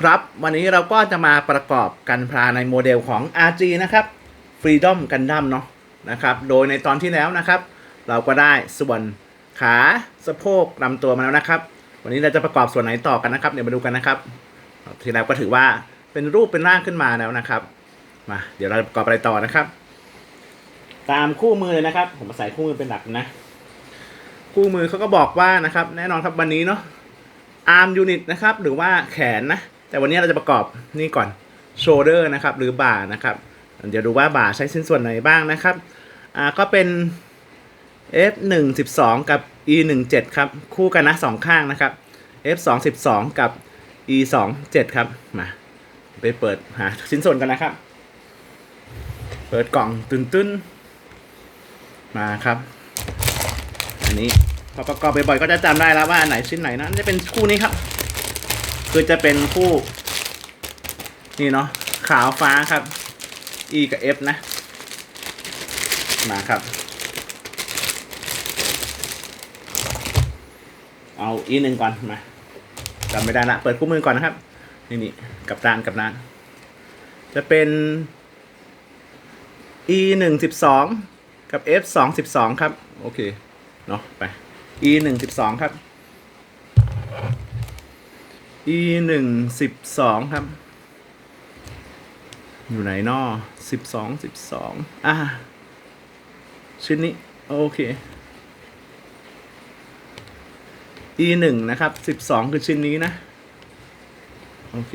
ครับ วันนี้เราก็จะมาประกอบกันพลาในโมเดลของ RG นะครับ Freedom Gundam เนาะนะครับ โดยในตอนที่แล้วนะครับ เราก็ได้ส่วนขาสะโพกลำตัวมาแล้วนะครับ วันนี้เราจะประกอบส่วนไหนต่อกันนะครับ เดี๋ยวมาดูกันนะครับ ทีแล้วก็ถือว่าเป็นรูปเป็นร่างขึ้นมาแล้วนะครับ มาเดี๋ยวเราจะประกอบอะไรต่อนะครับ ตามคู่มือเลยนะครับ ผมใส่คู่มือเป็นหลักนะ คู่มือเขาก็บอกว่านะครับ แน่นอนครับวันนี้เนาะอาร์มยูนิตนะครับ หรือว่าแขนนะ แต่วันนี้เราจะประกอบนี่ก่อนโชเดอร์นะครับหรือบ่านะครับ เดี๋ยวดูว่าบ่าใช้ชิ้นส่วนไหนบ้างนะครับอ่าก็เป็น F 1 12 กับ E 1 7 ครับ คู่กันนะสองข้างนะครับ F 2 12 กับ E 2 7 ครับมาไปเปิดหาชิ้นส่วนกันนะครับ เปิดกล่องตื้นๆมาครับ อันนี้พอประกอบบ่อยๆก็จะจำได้แล้วว่าอันไหนชิ้นไหนนะจะเป็นคู่นี้ครับ คือจะเป็นคู่ นี่เนาะขาวฟ้าครับ E กับ F นะ มาครับ เอา E หนึ่งก่อนมาจำไม่ได้ละเปิดคู่มือก่อนนะครับ นี่นี่กับด้านกับด้าน จะเป็น E หนึ่งสิบสองกับ F สองสิบสองครับ โอเค เนาะไป e หนึ่งสิบสองครับ e หนึ่งสิบสองครับ อยู่ไหนนอสิบสองสิบสองอ่าชิ้นนี้ โอเค e หนึ่งนะครับสิบสองคือชิ้นนี้นะ โอเค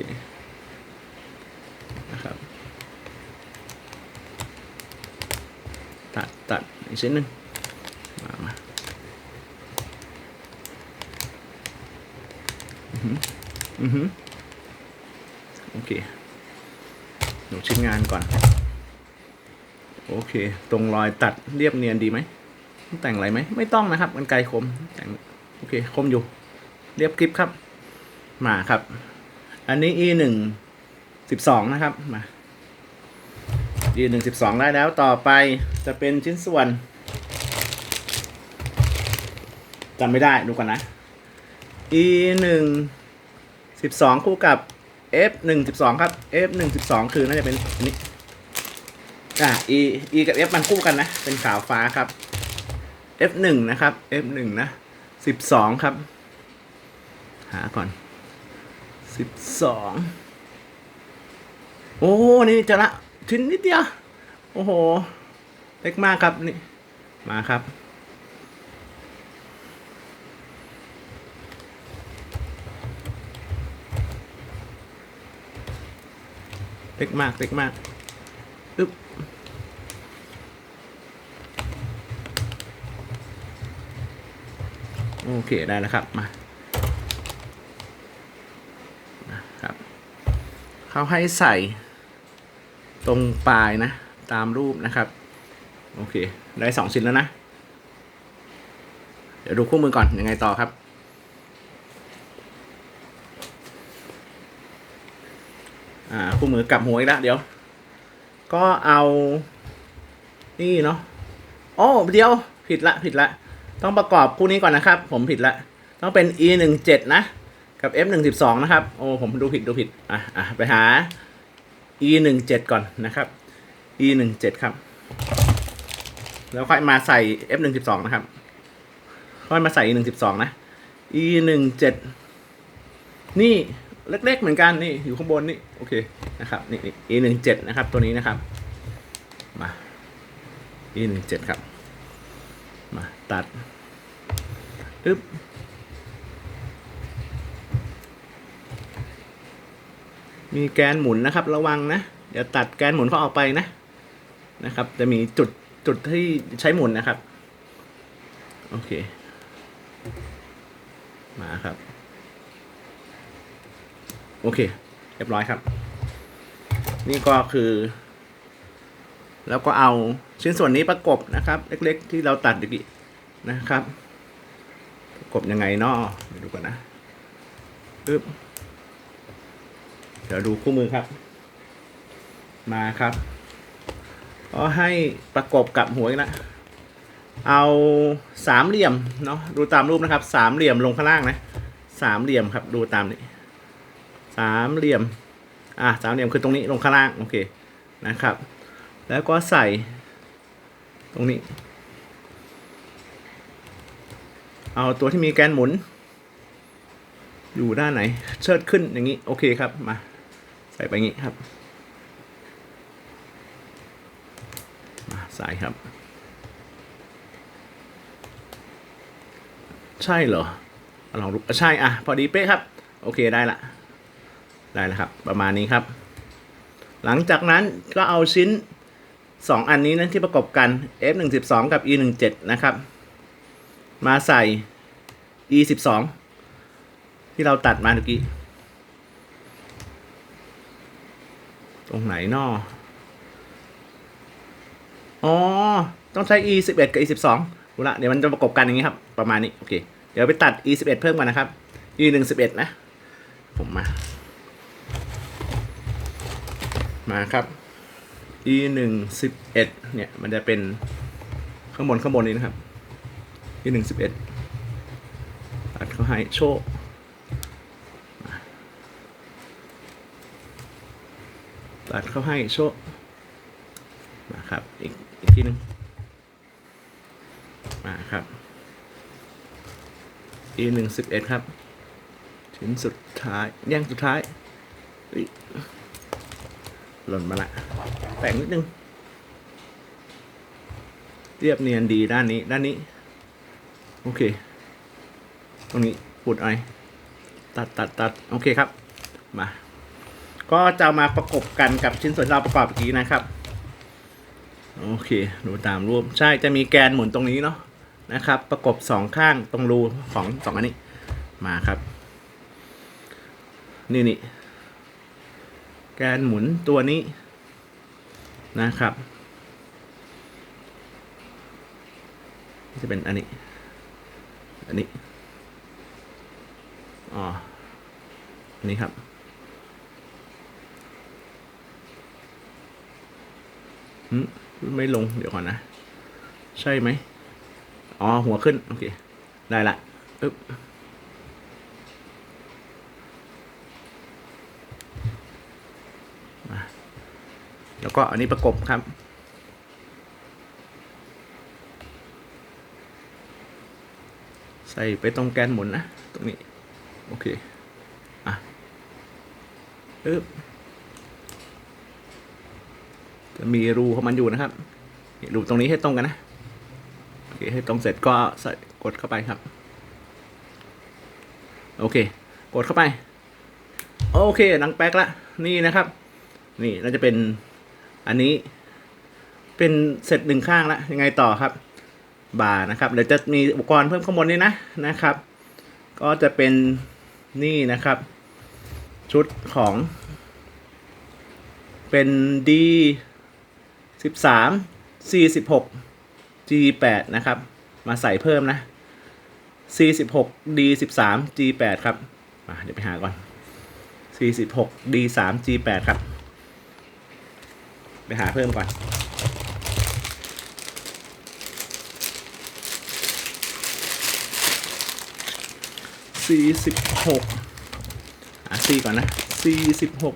นะครับ ตัดตัดอีกชิ้นหนึ่งมามา อือฮึโอเคหนูชิ้นงานก่อน โอเค ตรงรอยตัดเรียบเนียนดีไหมต้องแต่งอะไรไหมไม่ต้องนะครับ มันไกลคมแต่งโอเค คมอยู่ เรียบคลิปครับ มาครับ อันนี้ e หนึ่งสิบสองนะครับ มา e หนึ่งสิบสองได้แล้วต่อไปจะเป็นชิ้นส่วนจำไม่ได้ดูก่อนนะ e หนึ่ง สิบสองคู่กับ f หนึ่งสิบสองครับ f หนึ่งสิบสองคือน่าจะเป็นอันนี้อ่า e e กับ f มันคู่กันนะ เป็นขาวฟ้าครับ f หนึ่งนะครับ f หนึ่งนะสิบสองครับ หาก่อนสิบสองโอ้ นี่จะละชิ้นนิดเดียว โอ้โห เล็กมากครับนี่ มาครับ เล็กมากเล็กมากอึ๊บโอเคได้แล้วครับมาครับเขาให้ใส่ตรงปลายนะ ตามรูปนะครับ โอเค ได้สองชิ้นแล้วนะ เดี๋ยวดูคู่มือก่อนยังไงต่อครับ อ่าคู่มือกลับหัวอีกแล้วเดี๋ยว ก็เอา นี่เนาะโอ้เดี๋ยวผิดละผิดละ ต้องประกอบคู่นี้ก่อนนะครับ ผมผิดละ ต้องเป็น e หนึ่งเจ็ดนะ กับ f หนึ่งสิบสองนะครับ โอ้ผมดูผิดดูผิด อะอะไปหา e หนึ่งเจ็ดก่อนนะครับ e หนึ่งเจ็ดครับ แล้วค่อยมาใส่ f หนึ่งสิบสองนะครับ ค่อยมาใส่ e หนึ่งสิบสองนะ e หนึ่งเจ็ดนี่ เล็กๆเหมือนกันนี่อยู่ข้างบนนี่โอเคนะครับนี่นี่ e หนึ่งเจ็ดนะครับตัวนี้นะครับมา e หนึ่งเจ็ดครับมาตัดอึ๊บมีแกนหมุนนะครับ ระวังนะเดี๋ยวตัดแกนหมุนเขาออกไปนะนะครับ จะมีจุดจุดที่ใช้หมุนนะครับ โอเค มาครับ โอเค เรียบร้อยครับ นี่ก็คือ แล้วก็เอาชิ้นส่วนนี้ประกบนะครับ เล็กๆ ที่เราตัดเมื่อกี้นะครับ ประกบยังไงเนาะเดี๋ยวดูก่อนนะปึ๊บเดี๋ยวดูคู่มือครับ มาครับก็ให้ประกบกับหัวนะเอาสามเหลี่ยมเนาะดูตามรูปนะครับ สามเหลี่ยมลงข้างล่างนะสามเหลี่ยมครับดูตามนี้ สามเหลี่ยม อะสามเหลี่ยมคือตรงนี้ลงข้างล่างโอเคนะครับ แล้วก็ใส่ตรงนี้ เอาตัวที่มีแกนหมุน อยู่ด้านไหน เชิดขึ้นอย่างนี้โอเคครับมาใส่ไปงี้ครับมาใส่ครับ ใช่เหรอลองดูใช่อะพอดีเป๊ะครับ โอเคได้ละ ได้แล้วครับ ประมาณนี้ครับ หลังจากนั้นก็เอาชิ้น 2 อันนี้นั้นที่ประกอบกัน F 1 2 กับ E 1 7 นะครับ มาใส่ E 12 ที่เราตัดมาเมื่อกี้ ตรงไหนนออ๋อ ต้องใช้ E 11 กับ E 12 รู้ละเดี๋ยวมันจะประกบกันอย่างนี้ครับ ประมาณนี้ โอเค เดี๋ยวไปตัด E 11 เพิ่มกันนะครับ E 1 11 นะ ผมมา มาครับ e หนึ่งสิบเอ็ดเนี่ย มันจะเป็นข้างบนข้างบนนี้นะครับ e หนึ่งสิบเอ็ดตัดเข้าให้โชว์ตัดเข้าให้โชว์มาครับ อีกอีกทีหนึงมาครับ e หนึ่งสิบเอ็ดครับ ชิ้นสุดท้าย แย่งสุดท้ายอุ๊ย หล่นมาละ แต่งนิดนึง เรียบเนียนดีด้านนี้ ด้านนี้ โอเค ตรงนี้ปุดอะไรตัดตัดตัดโอเคครับ มา ก็จะมาประกบกันกับชิ้นส่วนที่เราประกอบเมื่อกี้นะครับ โอเคดูตามรูป ใช่จะมีแกนหมุนตรงนี้เนาะนะครับ ประกบสองข้างตรงรูของสองอันนี้ มาครับ นี่นี่ แกนหมุนตัวนี้นะครับ จะเป็นอันนี้ อันนี้ อ๋อ อันนี้ครับหืมไม่ลง เดี๋ยวก่อนนะ ใช่ไหม อ๋อ หัวขึ้น โอเค ได้ละปึ๊บ แล้วก็อันนี้ประกบครับใส่ไปตรงแกนหมุนนะ ตรงนี้ โอเค อะปึ๊บจะมีรูของมันอยู่นะครับรูตรงนี้ให้ตรงกันนะ โอเค ให้ตรงเสร็จก็ใส่กดเข้าไปครับ โอเค กดเข้าไป โอเค หนังแป๊กละ นี่นะครับ นี่น่าจะเป็น อันนี้เป็นเสร็จหนึ่งข้างแล้วยังไงต่อครับบาร์นะครับเดี๋ยวจะมีอุปกรณ์เพิ่มข้างบนนี้นะนะครับ ก็จะเป็นนี่นะครับ ชุดของ เป็น D 13 C 16 G 8 นะครับ มาใส่เพิ่มนะ C 16 D 13 G 8 ครับมาเดี๋ยวไปหาก่อน C 16 D 3 G 8 ครับ ไปหาเพิ่มก่อน สี่สิบหกอะสี่ก่อนนะ สี่สิบหก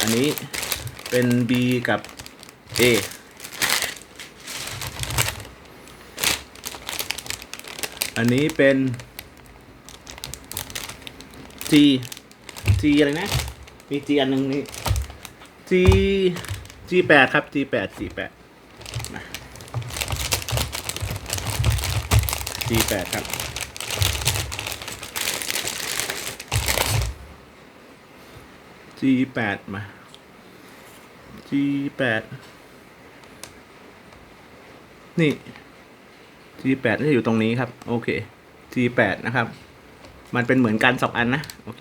อันนี้เป็น B กับ A อันนี้เป็น G G อะไรนะ มี G อันหนึ่งนี่ G G แปดครับ G แปด G แปดมา G แปดครับ G แปดมา G แปดนี่ G แปดน่าจะอยู่ตรงนี้ครับ โอเค G แปดนะครับ มันเป็นเหมือนกันสองอันนะ โอเค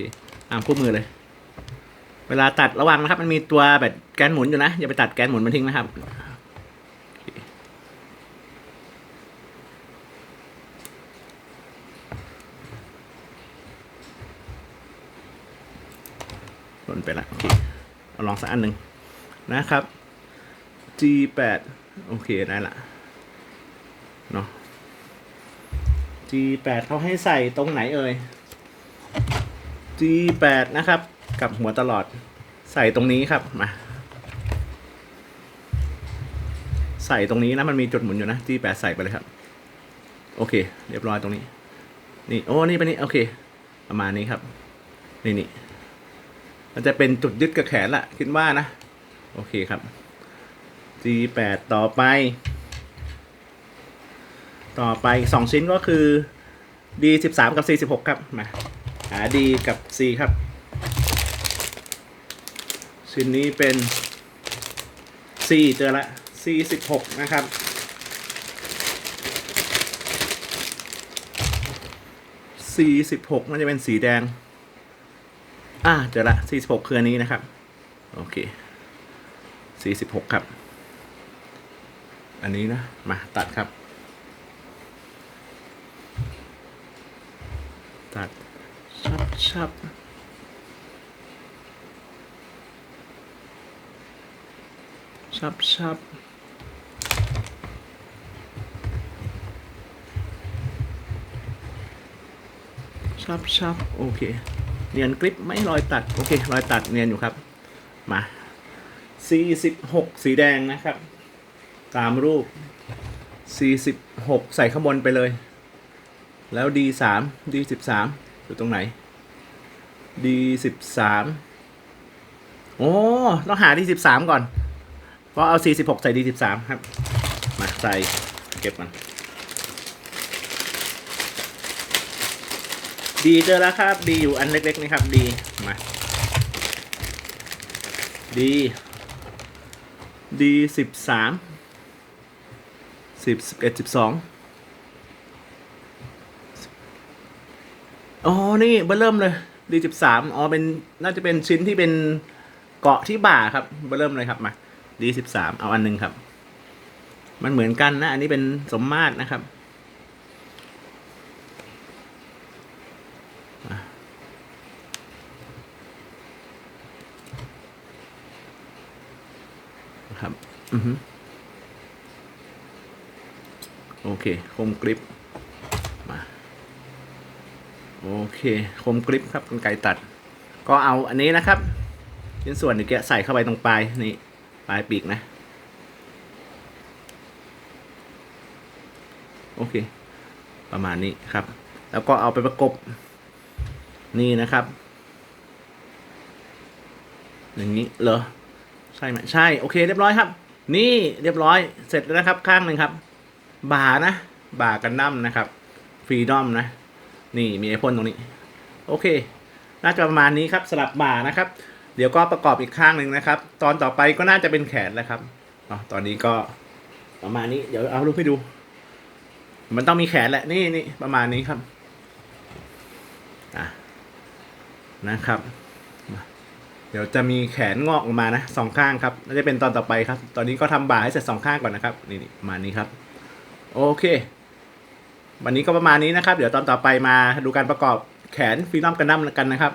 อ่านคู่มือเลย เวลาตัดระวังนะครับ มันมีตัวแบบแกนหมุนอยู่นะ อย่าไปตัดแกนหมุนมันทิ้งนะครับหล่นไปละโอเคเอาลองสักอันหนึ่งนะครับ G8 โอเคได้ละเนาะ G8 เขาให้ใส่ตรงไหนเอ่ย G8 นะครับ กับหัวตลอด ใส่ตรงนี้ครับมาใส่ตรงนี้นะมันมีจุดหมุนอยู่นะ G8 ใส่ไปเลยครับ โอเค เรียบร้อยตรงนี้ นี่โอ้นี่ไปนี่โอเค ประมาณนี้ครับ นี่นี่มันจะเป็นจุดยึดกับแขนละคิดว่านะ โอเคครับ G8 ต่อไป ต่อไปสองชิ้นก็คือ D13 กับ C16 ครับ มา หา D กับ C ครับ ชิ้นนี้เป็น C เจอละ C16 นะครับ C16 มันจะเป็นสีแดง อ่าเจอละ C16 คืออันนี้นะครับ โอเค C16 ครับ อันนี้นะ มาตัดครับ ตัดชับชับ ชับชับชับชับโอเค เนียนกริปไม่รอยตัด โอเค รอยตัดเนียนอยู่ครับ มา46สีแดงนะครับ ตามรูป46ใส่ข้างบนไปเลย แล้ว D3 D13 อยู่ตรงไหน D13 โอ้ต้องหา D13 ก่อนะเอา 46 ใส่ D13 ครับ มาใส่เก็บมัน ดีเจอแล้วครับ ดีอยู่อันเล็กๆนี่ครับ ดี มา ดีดีสิบสามสิบสิบเอ็ดสิบสองอ๋อ นี่เบอร์เริ่มเลยดีสิบสามอ๋อ เป็น น่าจะเป็นชิ้นที่เป็นเกาะที่บ่าครับ เบอร์เริ่มเลยครับ มา ดีสิบสามเอาอันหนึ่งครับ มันเหมือนกันนะ อันนี้เป็นสมมาตรนะครับนะครับอือฮึโอเค คมกริปมา โอเค คมกริปครับกันไกตัด ก็เอาอันนี้นะครับชิ้นส่วนนี้แกใส่เข้าไปตรงปลายนี่ ปลายปีกนะ โอเค ประมาณนี้ครับ แล้วก็เอาไปประกบ นี่นะครับ อย่างนี้เหรอ ใช่ไหมใช่ โอเค เรียบร้อยครับ นี่เรียบร้อย เสร็จแล้วนะครับ ข้างหนึ่งครับ บ่านะ บ่ากันดั้มนะครับ ฟรีดอมนะ นี่มีไอพ่นตรงนี้ โอเค น่าจะประมาณนี้ครับสลับบ่านะครับ เดี๋ยวก็ประกอบอีกข้างหนึ่งนะครับ ตอนต่อไปก็น่าจะเป็นแขนแล้วครับอ๋อตอนนี้ก็ประมาณนี้ เดี๋ยวเอารูปให้ดู มันต้องมีแขนแหละนี่นี่ประมาณนี้ครับอะนะครับ เดี๋ยวจะมีแขนงอกออกมานะสองข้างครับน่าจะเป็นตอนต่อไปครับ ตอนนี้ก็ทำบ่าให้เสร็จสองข้างก่อนนะครับ นี่นี่ประมาณนี้ครับ โอเค วันนี้ก็ประมาณนี้นะครับ เดี๋ยวตอนต่อไปมาดูการประกอบแขนฟีนอมกันดั้มกันนะครับ